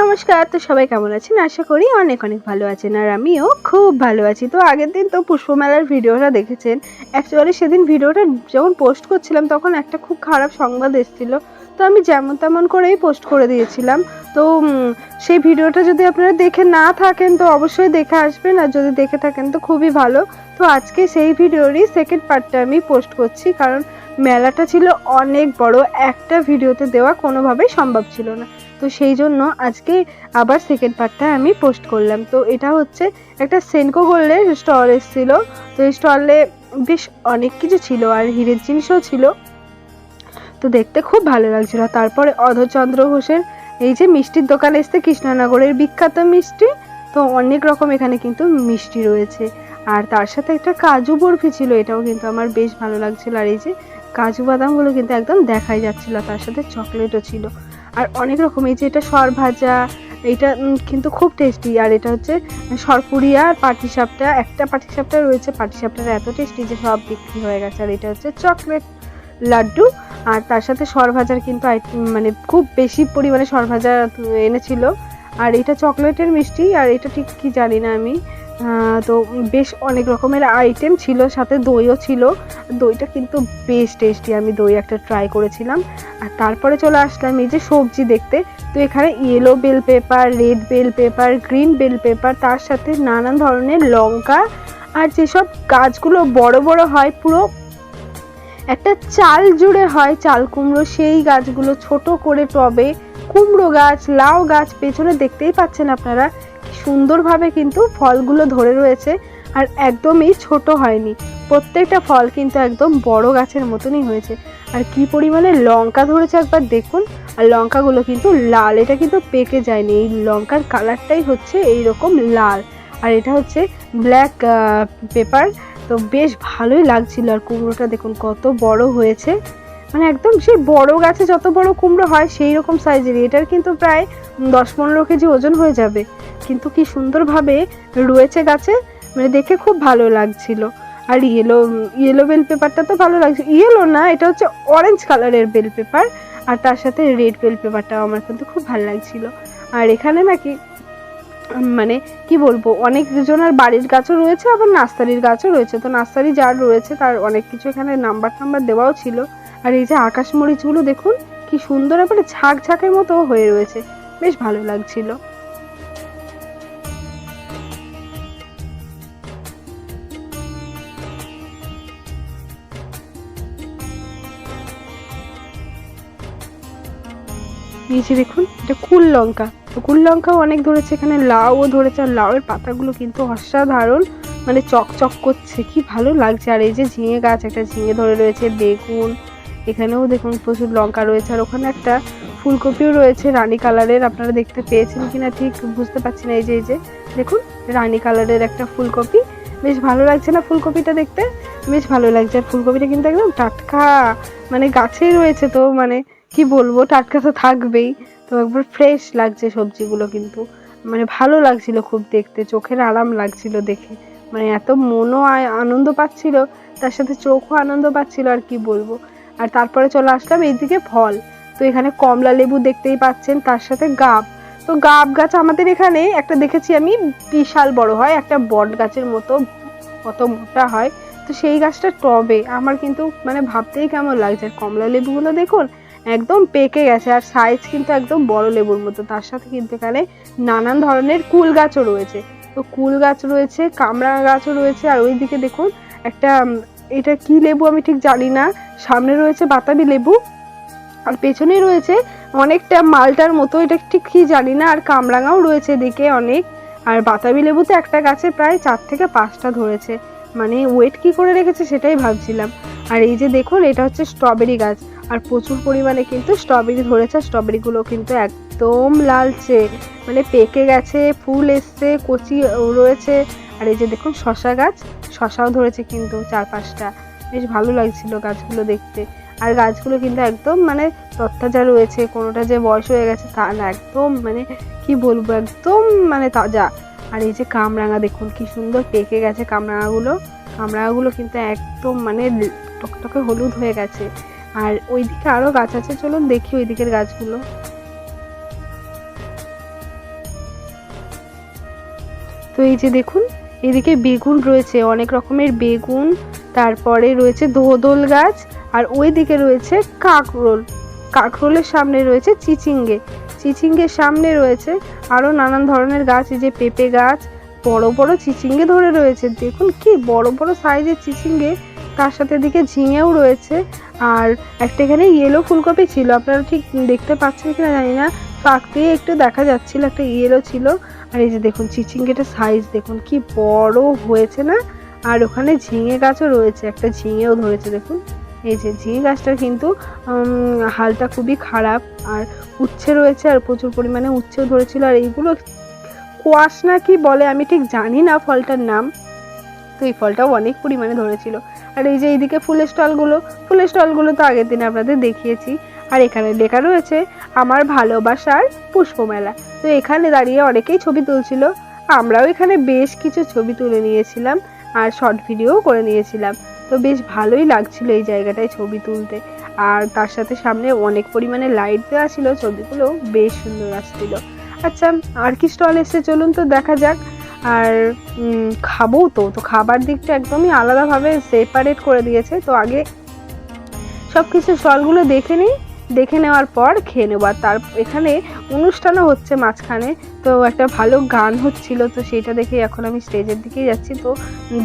নমস্কার, তো সবাই কেমন আছেন? আশা করি অনেক অনেক ভালো আছেন, আর আমিও খুব ভালো আছি। তো আগের দিন তো পুষ্পমেলার ভিডিওটা দেখেছেন। অ্যাকচুয়ালি সেদিন ভিডিওটা যখন পোস্ট করছিলাম, তখন একটা খুব খারাপ সংবাদ এসেছিল। তো আমি যেমন তেমন করেই পোস্ট করে দিয়েছিলাম। তো সেই ভিডিওটা যদি আপনারা দেখে না থাকেন, তো অবশ্যই দেখে আসবেন। আর যদি দেখে থাকেন, তো খুবই ভালো। তো আজকে সেই ভিডিওরই সেকেন্ড পার্টটা আমি পোস্ট করছি। কারণ মেলাটা ছিল অনেক বড়। একটা ভিডিওতে দেওয়া কোনোভাবেই সম্ভব ছিল না। তো সেই জন্য আজকে আবার সেকেন্ড পার্টটা আমি পোস্ট করলাম। তো এটা হচ্ছে একটা সেনকো গোল্ডের স্টল এসেছিল। তো এই স্টলে বেশ অনেক কিছু ছিল আর হীরের জিনিসও ছিল। তো দেখতে খুব ভালো লাগছিল। তারপরে অধচন্দ্র ঘোষের এই যে মিষ্টির দোকান এসছে, কৃষ্ণনগরের বিখ্যাত মিষ্টি, তো অনেক রকম এখানে কিন্তু মিষ্টি রয়েছে। আর তার সাথে একটা কাজু বরফি ছিল, এটাও কিন্তু আমার বেশ ভালো লাগছিল। আর এই যে কাজু বাদামগুলো কিন্তু একদম দেখাই যাচ্ছিল, তার সাথে চকলেটও ছিল। আর অনেক রকম, এই যে এটা সর ভাজা, এটা কিন্তু খুব টেস্টি আর এটা হচ্ছে সরপুরিয়া আর পাটিসাপটা, একটা পাটিসাপটা রয়েছে পাটিসাপটাটা এত টেস্টি যে সব বিক্রি হয়ে গেছে, আর এটা হচ্ছে চকলেট লাড্ডু, আর তার সাথে সরভাজার কিন্তু মানে খুব বেশি পরিমাণে সরভাজা এনেছিল, আর এটা চকলেটের মিষ্টি, আর এটা ঠিক কি জানি না আমি তো বেশ অনেক রকমের আইটেম ছিল, সাথে দইও ছিল। দইটা কিন্তু বেশ টেস্টি আমি দই একটা ট্রাই করেছিলাম। আর তারপরে চলে আসলাম এই যে সবজি দেখতে। তো এখানে yellow bell pepper red bell pepper green bell pepper তার সাথে নানান ধরনের লঙ্কা। আর যেসব গাছগুলো বড় বড় হয়, পুরো একটা চাল জুড়ে হয়, চাল কুমড়ো, সেই গাছগুলো ছোট করে টবে কুমড়ো গাছ, লাউ গাছ পেছনে দেখতেই পাচ্ছেন আপনারা সুন্দরভাবে কিন্তু ফলগুলো ধরে রয়েছে আর একদমই ছোট হয়নি। প্রত্যেকটা ফল কিন্তু একদম বড় গাছের মতনই হয়েছে। আর কি পরিমাণে লঙ্কা ধরেছে একবার দেখুন। আর লঙ্কাগুলো কিন্তু লাল, এটা কিন্তু পেকে যায়নি। এই লঙ্কার কালারটাই হচ্ছে এই রকম লাল। আর এটা হচ্ছে ব্ল্যাক পেপার। তো বেশ ভালোই লাগছিল আর কুমড়োটা দেখুন, কত বড় হয়েছে। মানে একদম সেই বড় গাছে যত বড় কুমড়ো হয়, সেই রকম সাইজেরই এটার কিন্তু প্রায় দশ পনেরো কেজি ওজন হয়ে যাবে। কিন্তু কি সুন্দরভাবে রয়েছে গাছে মানে দেখে খুব ভালো লাগছিল। আর ইয়েলো ইয়েলো বেল পেপারটা তো ভালো লাগছে। ইয়েলো না, এটা হচ্ছে অরেঞ্জ কালারের বেল পেপার আর তার সাথে রেড বেল পেপারটাও আমার কিন্তু খুব ভালো লাগছিল। আর এখানে নাকি মানে কি বলব, অনেক জনের বাড়ির গাছও রয়েছে, আবার নার্সারির গাছও রয়েছে। তো নার্সারি যার রয়েছে, তার অনেক কিছু এখানে নাম্বার টাম্বার দেওয়াও ছিল। আর এই যে আকাশ মরিচগুলো দেখুন, কি সুন্দর এবারে ঝাঁক ঝাঁকের মতো হয়ে রয়েছে। বেশ ভালো লাগছিল। নিচে দেখুন, এটা কুল লঙ্কা। তো কুল লঙ্কাও অনেক ধরেছে এখানে, লাউও ধরেছে, আর লাউয়ের পাতাগুলো কিন্তু অসাধারণ মানে চকচক করছে। কি ভালো লাগছে। আর এই যে ঝিঙে গাছ, একটা ঝিঙে ধরে রয়েছে, বেগুন এখানেও দেখুন প্রচুর লঙ্কা রয়েছে, আর ওখানে একটা ফুলকপিও রয়েছে রানী কালারের, আপনারা দেখতে পেয়েছেন কিনা ঠিক বুঝতে পারছি না এই যে এই যে, দেখুন, রানী কালারের একটা ফুলকপি। বেশ ভালো লাগছে না ফুলকপিটা দেখতে? বেশ ভালো লাগছে, আর ফুলকপিটা কিন্তু একদম টাটকা মানে গাছেই রয়েছে তো মানে কি বলব, টাটকা তো থাকবেই। তো একবার ফ্রেশ লাগছে সবজিগুলো কিন্তু মানে ভালো লাগছিল খুব দেখতে, চোখের আরাম লাগছিল দেখে। মানে এত মনও আনন্দ পাচ্ছিল, তার সাথে চোখও আনন্দ পাচ্ছিল, আর কি বলব। আর তারপরে চলে আসলাম এইদিকে ফল। তো এখানে কমলা লেবু দেখতেই পাচ্ছেন, তার সাথে গাব। তো গাব গাছ আমাদের এখানে, একটা দেখেছি আমি, বিশাল বড় হয়, একটা বট গাছের মতো কত মোটা হয়। তো সেই গাছটা টবে। আমার কিন্তু মানে ভাবতেই কেমন লাগছে, আর কমলা লেবুগুলো দেখুন, একদম পেকে গেছে, আর সাইজ কিন্তু একদম বড় লেবুর মতো। তার সাথে কিন্তু এখানে নানান ধরনের কুল গাছও রয়েছে। তো কুল গাছ রয়েছে, কামড়া গাছও রয়েছে, আর ওইদিকে দেখুন, একটা এটা কি লেবু আমি ঠিক জানি না। সামনে রয়েছে বাতাবি লেবু, আর পেছনে রয়েছে অনেকটা মালটার মতো, এটা ঠিক কি জানি না, আর কামরাঙাও রয়েছে এদিকে অনেক। আর বাতাবি লেবুতে একটা গাছে প্রায় চার থেকে পাঁচটা ধরেছে। মানে ওয়েট কি করে রেখেছে সেটাই ভাবছিলাম। আর এই যে দেখুন, এটা হচ্ছে স্ট্রবেরি গাছ। আর প্রচুর পরিমাণে কিন্তু স্ট্রবেরি ধরেছে স্ট্রবেরিগুলো কিন্তু একদম লালচে মানে পেকে গেছে, ফুল এসছে, কচি রয়েছে। আর এই যে দেখুন শশা গাছ শশাও ধরেছে কিন্তু চার পাঁচটা বেশ ভালো লাগছিল গাছগুলো দেখতে। আর গাছগুলো কিন্তু একদম মানে তত্তাজা রয়েছে, কোনোটা যে বয়স হয়ে গেছে তা না, একদম মানে কি বলব, একদম মানে তাজা। আর এই যে কামরাঙা দেখুন, কি সুন্দর পেকে গেছে কামরাঙাগুলো। কামরাঙাগুলো কিন্তু একদম মানে টকটকে হলুদ হয়ে গেছে। আর ওইদিকে আরও গাছ আছে, চলুন দেখি ওই দিকের গাছগুলো। তো এই যে দেখুন, এদিকে বেগুন রয়েছে, অনেক রকমের বেগুন, তারপরে রয়েছে দোদল গাছ, আর ওই দিকে রয়েছে কাঁকরোল। কাঁকরোলের সামনে রয়েছে চিচিঙ্গে। চিচিঙ্গের সামনে রয়েছে আরও নানান ধরনের গাছ, এই যে পেঁপে গাছ, বড় বড় চিচিঙ্গে ধরে রয়েছে। দেখুন কি বড় বড় সাইজের চিচিঙ্গে, তার সাথে দিকে ঝিঙেও রয়েছে। আর একটা এখানে ইয়েলো ফুলকপি ছিল, আপনারা ঠিক দেখতে পাচ্ছেন কিনা জানি না। ফাঁক দিয়ে একটু দেখা যাচ্ছিল, একটা ইয়েলো ছিল। আর এই যে দেখুন, চিচিঙ্গেটার সাইজ দেখুন, কি বড় হয়েছে না? আর ওখানে ঝিঙে গাছও রয়েছে, একটা ঝিঙেও ধরেছে দেখুন। এই যে ঝিঙে গাছটা কিন্তু হালটা খুবই খারাপ, আর উচ্ছে রয়েছে, আর প্রচুর পরিমাণে উচ্ছেও ধরেছিল, আর এইগুলো কোয়াশ না কি বলে, আমি ঠিক জানি না ফলটার নাম। তো এই ফলটাও অনেক পরিমাণে ধরেছিল। আর এই যে এইদিকে ফুলের স্টলগুলো ফুলের স্টলগুলো তো আগের দিন আপনাদের দেখিয়েছি। আর এখানে লেখা রয়েছে, আমার ভালোবাসার পুষ্পমেলা। তো এখানে দাঁড়িয়ে অনেকেই ছবি তুলছিল। আমরাও এখানে বেশ কিছু ছবি তুলে নিয়েছিলাম আর শর্ট ভিডিও করে নিয়েছিলাম। তো বেশ ভালোই লাগছিল এই জায়গাটায় ছবি তুলতে। আর তার সাথে সামনে অনেক পরিমাণে লাইট দেওয়া ছিল, ছবিগুলো বেশ সুন্দর আসছিল। আচ্ছা আর কি স্টল এসছে চলুন তো দেখা যাক। আর খাব তো তো খাবার দিকটা একদমই আলাদাভাবে সেপারেট করে দিয়েছে। তো আগে সব কিছু স্টলগুলো দেখে নিই। দেখে নেওয়ার পর খেয়ে নেব। আর তার এখানে অনুষ্ঠানও হচ্ছে মাঝখানে। তো একটা ভালো গান হচ্ছিল, তো সেটা দেখে এখন আমি স্টেজের দিকেই যাচ্ছি। তো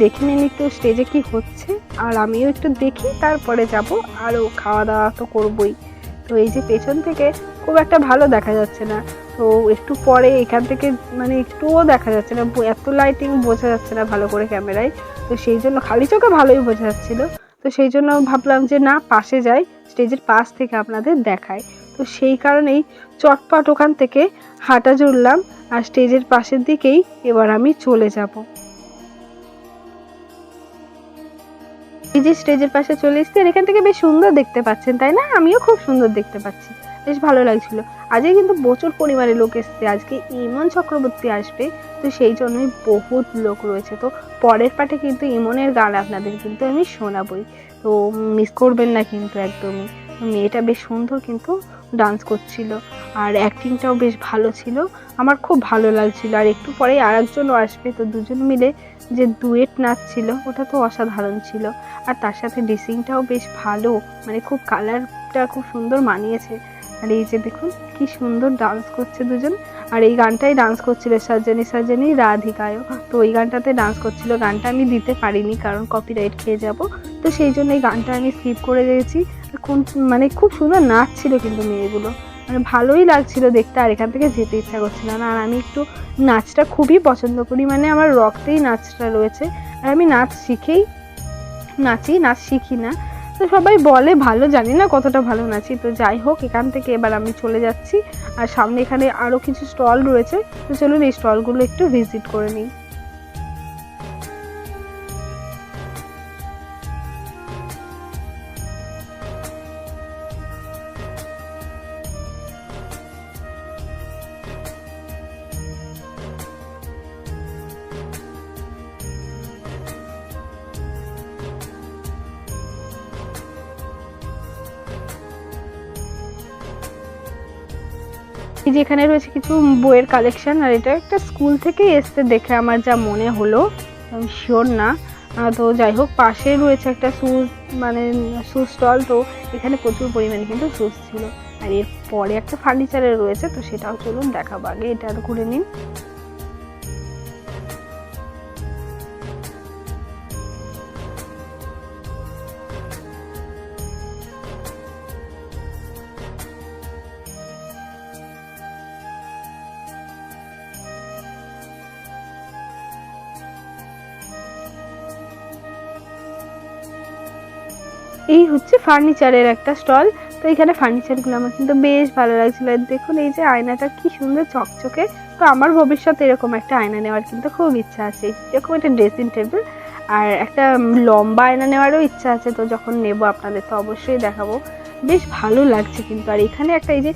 দেখে নিন একটু স্টেজে কি হচ্ছে। আর আমিও একটু দেখি, তারপরে যাব। আরও খাওয়া দাওয়া তো করবই। তো এই যে পেছন থেকে খুব একটা ভালো দেখা যাচ্ছে না। তো একটু পরে এখান থেকে মানে একটুও দেখা যাচ্ছে না। এত লাইটিং বোঝা যাচ্ছে না ভালো করে ক্যামেরায়। তো সেই জন্য খালি চোখে ভালোই বোঝা যাচ্ছিল। তো সেই জন্য ভাবলাম যে না, পাশে যাই। স্টেজের পাশ থেকে আপনাদের দেখায়। তো সেই কারণেই চটপট ওখান থেকে হাঁটা জুড়লাম আর স্টেজের পাশের দিকেই এবার আমি চলে যাব। এই যে স্টেজের পাশে চলে এসেছি আর এখান থেকে বেশ সুন্দর দেখতে পাচ্ছেন, তাই না? আমিও খুব সুন্দর দেখতে পাচ্ছি। বেশ ভালো লাগছিল। আজকে কিন্তু প্রচুর পরিমাণে লোক এসছে। আজকে ইমন চক্রবর্তী আসবে, তো সেই জন্যই বহুত লোক রয়েছে। তো পরের পাটে কিন্তু ইমনের গান আপনাদের কিন্তু আমি শোনাবই। তো মিস করবেন না কিন্তু একদমই। মেয়েটা বেশ সুন্দর কিন্তু ডান্স করছিল। আর অ্যাক্টিংটাও বেশ ভালো ছিল। আমার খুব ভালো লাগছিল। আর একটু পরেই আর একজনও আসবে। তো দুজন মিলে যে দুয়েট নাচ ছিল ওটা তো অসাধারণ ছিল। আর তার সাথে ড্রেসিংটাও বেশ ভালো। মানে খুব কালারটা খুব সুন্দর মানিয়েছে। আর এই যে দেখুন, কি সুন্দর ডান্স করছে দুজন। আর এই গানটাই ডান্স করছিল সাজানি সাজানি রাধিকায়ও। তো ওই গানটাতে ডান্স করছিল। গানটা আমি দিতে পারিনি কারণ কপিরাইট খেয়ে যাব। তো সেই জন্য এই গানটা আমি স্কিপ করে দিয়েছি। কোন মানে খুব সুন্দর নাচছিল কিন্তু মেয়েগুলো। মানে ভালোই লাগছিল দেখতে আর এখান থেকে যেতে ইচ্ছা করছিল না। আর আমি একটু নাচটা খুবই পছন্দ করি। মানে আমার রক্তেই নাচটা রয়েছে। আর আমি নাচ শিখেই, নাচি, নাচ শিখি না। তো সবাই বলে, ভালো জানি না কতটা ভালো নাচি। তো যাই হোক, এখান থেকে এবার আমি চলে যাচ্ছি। আর সামনে এখানে আরও কিছু স্টল রয়েছে। তো চলুন এই স্টলগুলো একটু ভিজিট করে নিই। এই যে এখানে রয়েছে কিছু বইয়ের কালেকশন আর এটা একটা স্কুল থেকে এসছে দেখে আমার যা মনে হলো, আমি শিওর না। তো যাই হোক, পাশে রয়েছে একটা শুজ মানে শু স্টল তো এখানে প্রচুর পরিমাণে কিন্তু শুজ ছিল। আর এর পরে একটা ফার্নিচারের রয়েছে, তো সেটাও চলুন দেখাবো আগে, এটা ঘুরে নিন। এই হচ্ছে ফার্নিচারের একটা স্টল তো এখানে ফার্নিচারগুলো আমার কিন্তু বেশ ভালো লাগছিল। দেখুন, এই যে আয়নাটা কি সুন্দর চকচকে। তো আমার ভবিষ্যতে এরকম একটা আয়না নেওয়ার কিন্তু খুব ইচ্ছা আছে। এরকম একটা ড্রেসিং টেবিল আর একটা লম্বা আয়না নেওয়ারও ইচ্ছা আছে। তো যখন নেব আপনাদের তো অবশ্যই দেখাবো। বেশ ভালো লাগছে কিন্তু। আর এখানে একটা এই যে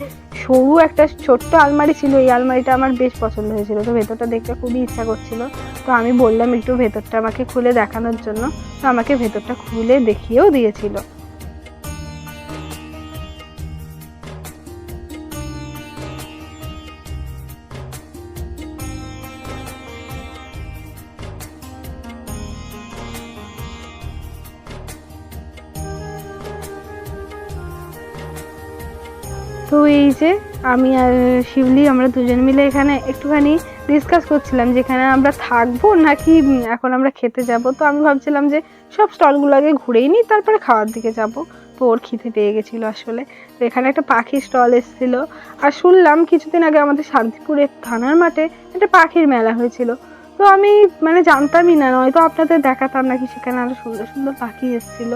সরু একটা ছোট্ট আলমারি ছিল, এই আলমারিটা আমার বেশ পছন্দ হয়েছিল। তো ভেতরটা দেখতে খুবই ইচ্ছা করছিল। তো আমি বললাম, একটু ভেতরটা আমাকে খুলে দেখানোর জন্য। তো আমাকে ভেতরটা খুলে দেখিয়েও দিয়েছিল। তো এই যে আমি আর শিবলি আমরা দুজন মিলে এখানে একটুখানি ডিসকাস করছিলাম যে এখানে আমরা থাকব নাকি এখন আমরা খেতে যাব। তো আমি ভাবছিলাম যে সব স্টলগুলো আগে ঘুরেই নিই, তারপরে খাওয়ার দিকে যাব। তো ওর খিদে পেয়ে গেছিল আসলে। তো এখানে একটা পাখির স্টল এসেছিল। আর শুনলাম কিছুদিন আগে আমাদের শান্তিপুরের থানার মাঠে একটা পাখির মেলা হয়েছিল। তো আমি মানে জানতামই না, নয়তো আপনাদের দেখাতাম নাকি সেখানে আরও সুন্দর সুন্দর পাখি এসেছিল।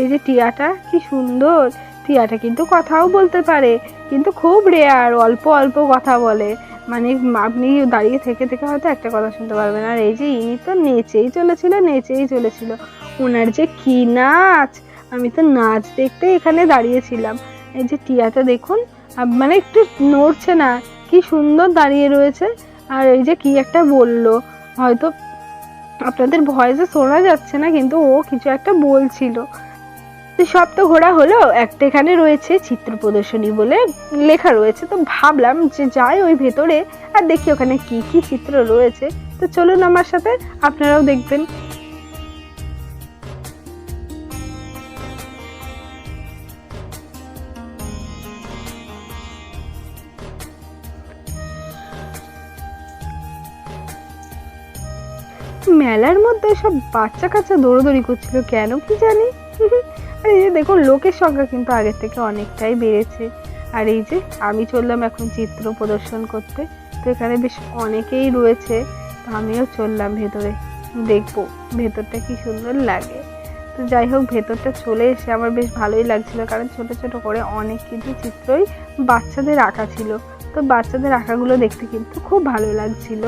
এই যে টিয়াটা কি সুন্দর! টিয়াটা কিন্তু কথাও বলতে পারে, কিন্তু খুব রেয়ার অল্প অল্প কথা বলে। মানে আপনি দাঁড়িয়ে থেকে থেকে হয়তো একটা কথা শুনতে পারবেন। আর এই যে ইনি তো নেচেই চলেছিল নেচেই চলেছিল। ওনার যে কি নাচ! আমি তো নাচ দেখতে এখানে দাঁড়িয়েছিলাম। এই যে টিয়াটা দেখুন মানে একটু নড়ছে না, কি সুন্দর দাঁড়িয়ে রয়েছে। আর এই যে কি একটা বলল, হয়তো আপনাদের ভয়েসে শোনা যাচ্ছে না, কিন্তু ও কিছু একটা বলছিল। তো সব তো ঘোরা হলো একটা এখানে রয়েছে চিত্র প্রদর্শনী বলে লেখা রয়েছে। তো ভাবলাম যে যাই ওই ভেতরে আর দেখি ওখানে কি কি চিত্র রয়েছে। তো চলুন আমার সাথে, আপনারাও দেখবেন। মেলার মধ্যে সব বাচ্চা কাচ্চা দৌড়দৌড়ি করছিল কেন কি জানি? আর এই যে দেখুন, লোকের সংখ্যা কিন্তু আগের থেকে অনেকটাই বেড়েছে। আর এই যে আমি চললাম এখন চিত্র প্রদর্শন করতে, তো এখানে বেশ অনেকেই রয়েছে, তো আমিও চললাম ভেতরে। দেখব ভেতরটা কি সুন্দর লাগে। তো যাই হোক, ভেতরটা চলে এসে আমার বেশ ভালোই লাগছিল, কারণ ছোট ছোট করে অনেক কিন্তু চিত্রই বাচ্চাদের আঁকা ছিল। তো বাচ্চাদের আঁকাগুলো দেখতে কিন্তু খুব ভালো লাগছিল।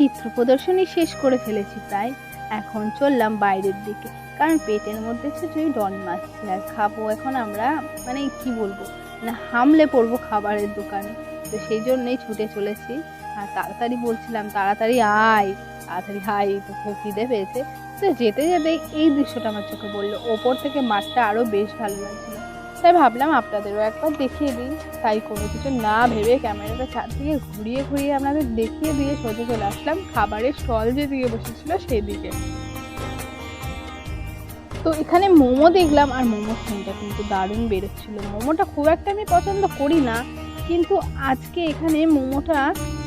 চিত্র প্রদর্শনী শেষ করে ফেলেছি প্রায়। এখন চললাম বাইরের দিকে, কারণ পেটের মধ্যে কিছুই ডন মারছে। আর খাব এখন আমরা মানে কি বলব মানে হামলে পড়ব খাবারের দোকানে। তো সেই জন্যই ছুটে চলেছি। আর তাড়াতাড়ি বলছিলাম, তাড়াতাড়ি আয়, তাড়াতাড়ি হাই তো খুব খিদে পেয়েছে। তো যেতে যেতে এই দৃশ্যটা আমার চোখে পড়ল। ওপর থেকে মাঠটা আরও বেশ ভালো লাগছিল। তাই ভাবলাম আপনাদেরও একবার দেখিয়ে দিই। তাই কোনো কিছু না ভেবে ক্যামেরাটা চারদিকে ঘুরিয়ে ঘুরিয়ে আপনাদের দেখিয়ে দিয়ে সোজা চলে আসলাম। খাবারের স্টল যেদিকে বসেছিল সেই দিকে তো এখানে মোমো দেখলাম আর মোমোর সেন্টটা কিন্তু দারুণ বেরোচ্ছিল। মোমোটা খুব একটা আমি পছন্দ করি না, কিন্তু আজকে এখানে মোমোটা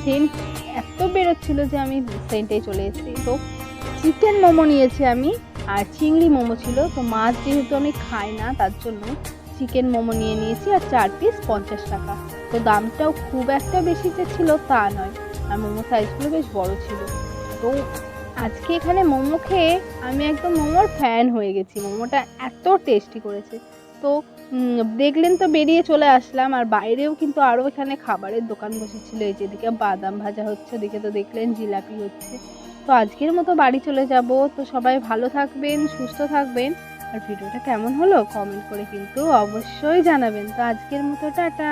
সেন্ট এত বেরোচ্ছিল যে আমি সেন্টেই চলে এসেছি। তো চিকেন মোমো নিয়েছি আমি আর চিংড়ি মোমো ছিল। তো মাছ যেহেতু আমি খাই না, তার জন্য চিকেন মোমো নিয়ে নিয়েছি আর চার পিস পঞ্চাশ টাকা। তো দামটাও খুব একটা বেশি যে ছিল তা নয়। আর মোমো সাইজগুলো বেশ বড় ছিল। তো আজকে এখানে মোমো খেয়ে আমি একদম মোমোর ফ্যান হয়ে গেছি। মোমোটা এত টেস্টি করেছে। তো দেখলেন তো বেরিয়ে চলে আসলাম। আর বাইরেও কিন্তু আরও এখানে খাবারের দোকান বসেছিল। এই যেদিকে বাদাম ভাজা হচ্ছে, ওদিকে তো দেখলেন জিলাপি হচ্ছে। তো আজকের মতো বাড়ি চলে যাব। তো সবাই ভালো থাকবেন, সুস্থ থাকবেন। আর ভিডিওটা কেমন হলো? কমেন্ট করে কিন্তু অবশ্যই জানাবেন। তো আজকের মতো টাটা।